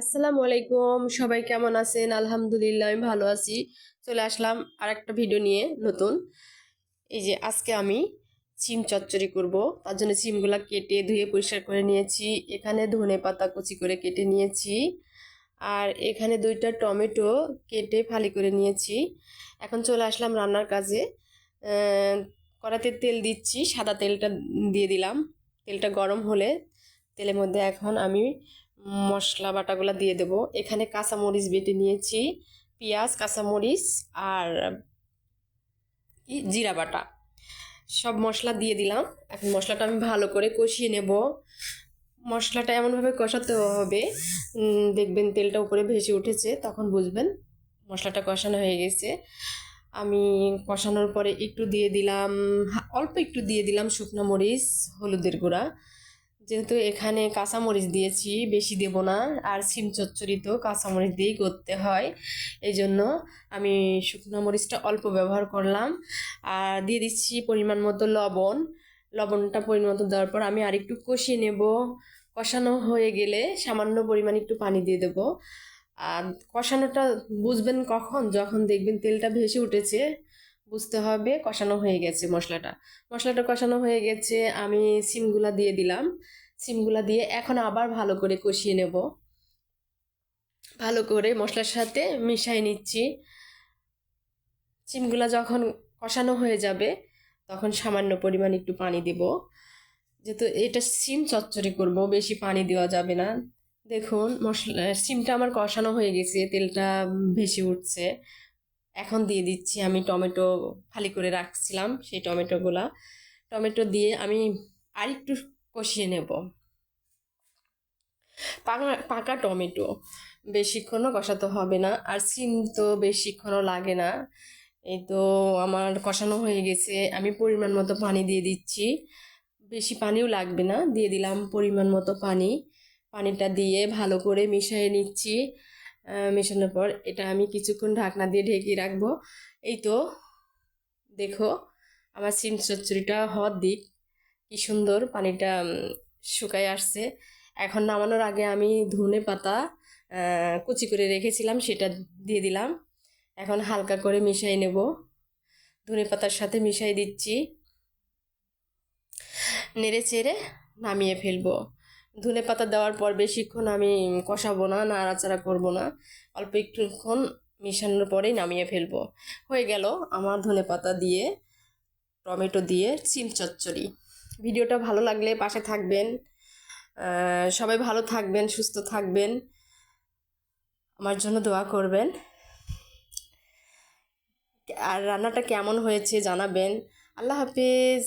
আসসালামু আলাইকুম। সবাই কেমন আছেন? আলহামদুলিল্লাহ, আমি ভালো আছি। চলে আসলাম আর একটা ভিডিও নিয়ে, নতুন। এই যে আজকে আমি সিম চচ্চড়ি করব। তার জন্য সিমগুলো কেটে ধুয়ে পরিষ্কার করে নিয়েছি। এখানে ধনে পাতা কুচি করে কেটে নিয়েছি। আর এখানে দুইটা টমেটো কেটে ফালি করে নিয়েছি। এখন চলে আসলাম রান্নার কাজে। কড়াতে তেল দিচ্ছি, সাদা তেলটা দিয়ে দিলাম। তেলটা গরম হলে তেলের মধ্যে এখন আমি মশলা বাটাগুলো দিয়ে দেবো। এখানে কাঁচামরিচ বেটে নিয়েছি, পেঁয়াজ, কাঁচামরিচ আর জিরা বাটা। সব মশলা দিয়ে দিলাম। এখন মশলাটা আমি ভালো করে কষিয়ে নেব। মশলাটা এমনভাবে কষাতে হবে দেখবেন তেলটা উপরে ভেসে উঠেছে, তখন বুঝবেন মশলাটা কষানো হয়ে গেছে। আমি কষানোর পরে একটু দিয়ে দিলাম অল্প একটু দিয়ে দিলাম শুকনো মরিচ, হলুদের গুঁড়া। যেহেতু এখানে কাঁচামরিচ দিয়েছি, বেশি দেব না। আর সিম চচ্চড়ি তো কাঁচামরিচ দিয়েই করতে হয়। এই জন্য আমি শুকনো মরিচটা অল্প ব্যবহার করলাম। আর দিয়ে দিচ্ছি পরিমাণ মতো লবণ। লবণটা পরিমাণ মতো দেওয়ার পর আমি আর একটু কষিয়ে নেব। কষানো হয়ে গেলে সামান্য পরিমাণ একটু পানি দিয়ে দেবো। আর কষানোটা বুঝবেন কখন? যখন দেখবেন তেলটা ভেসে উঠেছে। বুঝতে হবে, কষানো হয়ে গেছে মশলাটা। মশলাটা কষানো হয়ে গেছে, আমি সিমগুলা দিয়ে দিলাম। সিমগুলা দিয়ে এখন আবার ভালো করে কষিয়ে নেব। ভালো করে মশলার সাথে মিশিয়ে নিচ্ছি। সিমগুলা যখন কষানো হয়ে যাবে, তখন সামান্য পরিমাণ একটু পানি দেব। যেহেতু এটা সিম চচ্চড়ি করব, বেশি পানি দেওয়া যাবে না। দেখুন, মশলা, সিমটা আমার কষানো হয়ে গেছে, তেলটা ভেসে উঠছে। এখন দিয়ে দিচ্ছি, আমি টমেটো ফালি করে রাখছিলাম সেই টমেটোগুলা। টমেটো দিয়ে আমি আরেকটু কষিয়ে নেব। পাকা পাকা টমেটো বেশিক্ষণও কষাতে হবে না, আর সিম তো বেশিক্ষণও লাগে না। এই তো আমার কষানো হয়ে গেছে, আমি পরিমাণ মতো পানি দিয়ে দিচ্ছি। বেশি পানিও লাগবে না, দিয়ে দিলাম পরিমাণ মতো পানি। পানিটা দিয়ে ভালো করে মিশিয়ে নিচ্ছি। মেশানোর পর এটা আমি কিছুক্ষণ ঢাকনা দিয়ে ঢেকে রাখব। এই তো, দেখো আমার সিম চচ্চড়িটা হওয়ার দিক, কি সুন্দর পানিটা শুকায় আসছে। এখন নামানোর আগে আমি ধনে পাতা কুচি করে রেখেছিলাম, সেটা দিয়ে দিলাম। এখন হালকা করে মিশাই নেব। ধনে পাতার সাথে মিশাই দিচ্ছি। নেড়ে চেড়ে নামিয়ে ফেলব। ধনে পাতা দেওয়ার পর বেশিক্ষণ আমি কষাবো না, নাড়াচাড়া করব না। অল্প একটুক্ষণ মিশানোর পরেই নামিয়ে ফেলব। হয়ে গেল আমার ধনে পাতা দিয়ে, টমেটো দিয়ে সিম চচ্চড়ি। ভিডিওটা ভালো লাগলে পাশে থাকবেন। সবাই ভালো থাকবেন, সুস্থ থাকবেন। আমার জন্য দোয়া করবেন। আর রান্নাটা কেমন হয়েছে জানাবেন। আল্লাহ হাফিজ।